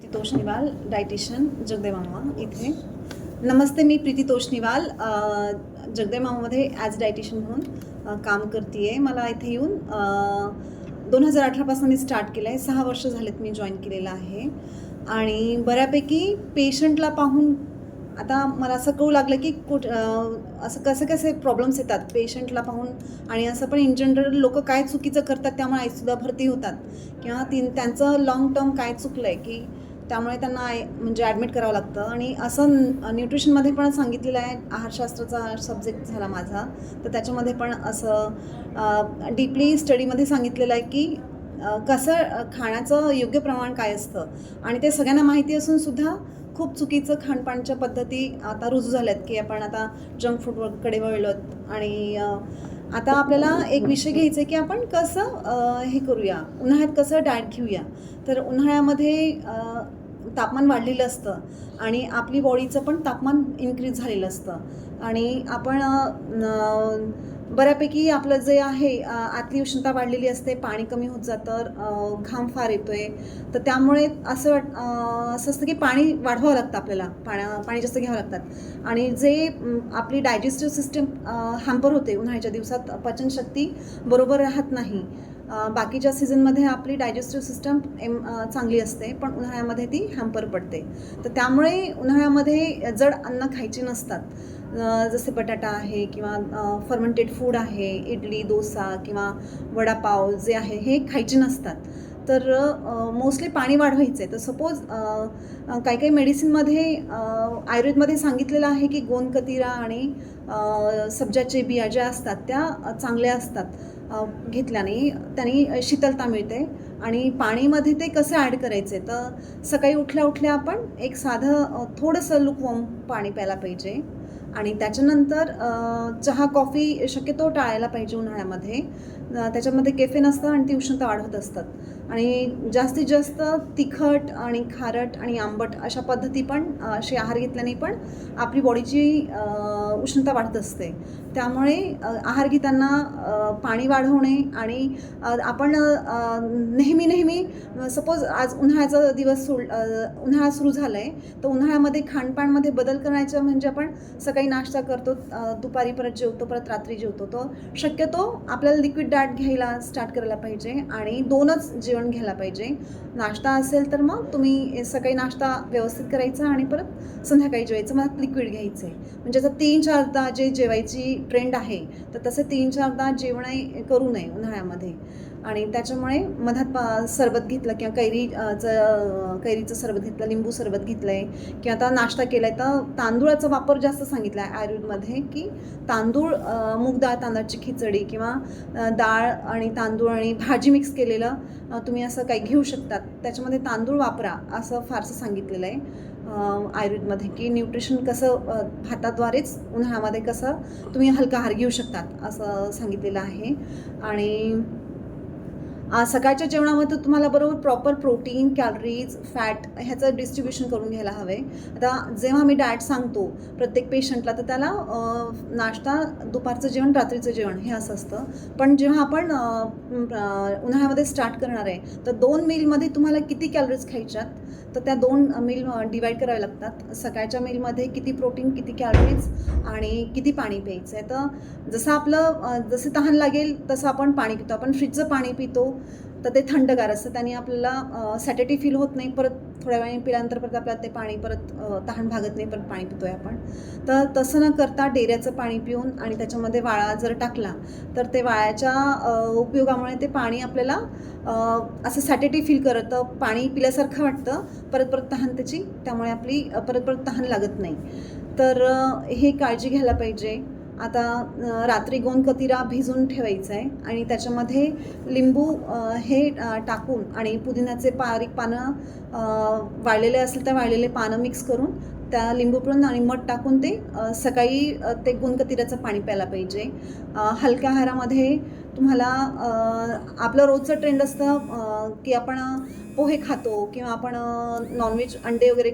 Preeti तोषनिवाल dietitian जगदेमामा इथे. नमस्ते मी प्रीती तोषनिवाल जगदेव मामामध्ये ॲज डायटिशियन म्हणून काम करते आहे मला इथे येऊन दोन हजार अठरापासून मी स्टार्ट केलं आहे सहा वर्ष झालेत मी जॉईन केलेलं आहे. आणि बऱ्यापैकी पेशंटला पाहून आता मला असं कळू लागलं की कुठ असं कसे कसे प्रॉब्लेम्स येतात पेशंटला पाहून. आणि असं पण इन जनरल लोक काय चुकीचं करतात त्यामुळे आईसुद्धा भरती होतात. किंवा तीन त्यांचं लॉंग टर्म काय चुकलं आहे की त्यामुळे त्यांना आय म्हणजे ॲडमिट करावं लागतं. आणि असं न्यूट्रिशनमध्ये पण सांगितलेलं आहे आहारशास्त्राचा सब्जेक्ट झाला माझा. तर त्याच्यामध्ये पण असं डीपली स्टडीमध्ये सांगितलेलं आहे की कसं खाण्याचं योग्य प्रमाण काय असतं. आणि ते सगळ्यांना माहिती असूनसुद्धा खूप चुकीचं खाणपानच्या पद्धती आता रुजू झाल्यात की आपण आता जंक फूडकडे वळलोत. आणि आता आपल्याला एक विषय घ्यायचा आहे की आपण कसं हे करूया. उन्हाळ्यात कसं डाएट घेऊया. तर उन्हाळ्यामध्ये तापमान वाढलेलं असतं आणि आपली बॉडीचं पण तापमान इन्क्रीज झालेलं असतं. आणि आपण बऱ्यापैकी आपलं जे आहे आतली उष्णता वाढलेली असते पाणी कमी होत जातं तर घाम फार येतो आहे तर त्यामुळे असं वाट असं असतं की पाणी वाढवावं लागतं आपल्याला. पाण्या पाणी जास्त घ्यावं लागतात. आणि जे आपली डायजेस्टिव्ह सिस्टम हॅम्पर होते उन्हाळ्याच्या दिवसात पचनशक्ती बरोबर राहत नाही. बाकीच्या सीझनमध्ये आपली डायजेस्टिव्ह सिस्टम एम चांगली असते पण उन्हाळ्यामध्ये ती हॅम्पर पडते. तर त्यामुळे उन्हाळ्यामध्ये जड अन्न खायची नसतात. जसे बटाटा आहे किंवा फर्मेंटेड फूड आहे इडली डोसा किंवा वडापाव जे आहे हे खायचे नसतात. तर मोस्टली पाणी वाढवायचं. आहे तर सपोज काही काही मेडिसिनमध्ये आयुर्वेदमध्ये सांगितलेलं आहे की गोंदकतिरा आणि सब्जाचे बिया ज्या असतात त्या चांगल्या असतात. घेतल्याने त्यांनी शीतलता मिळते आणि पाणीमध्ये ते कसं ॲड करायचे? तर सकाळी उठल्या उठल्या आपण एक साधं थोडंसं लुकवम पाणी प्यायला पाहिजे आणि त्याच्यानंतर चहा कॉफी शक्यतो टाळायला पाहिजे उन्हाळ्यामध्ये. त्याच्यामध्ये केफेन असतं आणि ती उष्णता वाढवत असतात. आणि जास्तीत जास्त तिखट आणि खारट आणि आंबट अशा पद्धती पण असे आहार घेतल्याने पण आपली बॉडीची उष्णता वाढत असते. त्यामुळे आहार घेताना पाणी वाढवणे आणि आपण नेहमी नेहमी सपोज आज उन्हाळ्याचा दिवस सोड उन्हाळा सुरू झाला आहे तर उन्हाळ्यामध्ये खानपानमध्ये बदल करायचं म्हणजे आपण सकाळी नाश्ता करतो दुपारी परत जेवतो परत रात्री जेवतो. तर शक्यतो आपल्याला लिक्विड डाएट घ्यायला स्टार्ट करायला पाहिजे आणि दोनच जेवण घ्यायला पाहिजे. नाश्ता असेल तर मग तुम्ही सकाळी नाश्ता व्यवस्थित करायचा आणि परत संध्याकाळी जेवायचं. मग लिक्विड घ्यायचं आहे. म्हणजे आता तीन चारदा जे जेवायची ट्रेंड आहे तर तसे तीन चारदा जेवण करू नये उन्हाळ्यामध्ये. आणि त्याच्यामुळे मधात पा सरबत घेतलं किंवा कैरी चं कैरीचं सरबत घेतलं लिंबू सरबत घेतलं आहे किंवा आता नाश्ता केला आहे तर तांदूळाचा वापर जास्त सांगितला आहे आयुर्वेदमध्ये की तांदूळ मूग डाळ तांदळाची खिचडी किंवा डाळ आणि तांदूळ आणि भाजी मिक्स केलेलं तुम्ही असं काही घेऊ शकतात. त्याच्यामध्ये तांदूळ वापरा असं फारसं सांगितलेलं आहे. आयुर्वेदमध्ये की न्यूट्रिशन कसं भाताद्वारेच उन्हाळ्यामध्ये कसं तुम्ही हलका आहार घेऊ शकतात असं सांगितलेलं आहे. आणि सकाळच्या जेवणामध्ये तुम्हाला बरोबर प्रॉपर प्रोटीन कॅलरीज फॅट ह्याचं डिस्ट्रीब्युशन करून घ्यायला हवे. आता जेव्हा मी डाएट सांगतो प्रत्येक पेशंटला तर त्याला नाश्ता दुपारचं जेवण रात्रीचं जेवण हे असं असतं. पण जेव्हा आपण उन्हाळ्यामध्ये स्टार्ट करणार आहे तर दोन मीलमध्ये तुम्हाला किती कॅलरीज खायच्यात? तर त्या दोन मील डिवाईड कराव्या लागतात. सकाळच्या मीलमध्ये किती प्रोटीन किती कॅलरीज आणि किती पाणी प्यायचं आहे. तर जसं आपलं जसं तहान लागेल तसं आपण पाणी पितो. आपण फ्रीजचं पाणी पितो तर ते थंडगार असतं. त्याने आपल्याला सॅटेटी फील होत नाही. परत थोड्या वेळाने पिल्यानंतर परत आपल्याला ते पाणी परत तहान भागत नाही परत पाणी पितोय आपण. तर तसं न करता डेऱ्याचं पाणी पिऊन आणि त्याच्यामध्ये वाळा जर टाकला तर ते वाळ्याच्या उपयोगामुळे ते पाणी आपल्याला असं सॅटेटी फील करतं. पाणी पिल्यासारखं वाटतं. परत परत तहान त्याची त्यामुळे आपली परत परत तहान लागत नाही. तर हे काळजी घ्यायला पाहिजे. आता रात्री गोंदकतिरा भिजून ठेवायचं आहे आणि त्याच्यामध्ये लिंबू हे टाकून आणि पुदिन्याचे बारीक पानं वाळलेले असेल तर वाळलेले पानं मिक्स करून त्या लिंबू पिळून आणि मध टाकून ते सकाळी ते गोंदकतिऱ्याचं पाणी प्यायला पाहिजे. हलक्या आहारामध्ये तुम्हाला आपलं रोजचं ट्रेंड असतं की आपण पोहे खातो किंवा आपण नॉनव्हेज अंडे वगैरे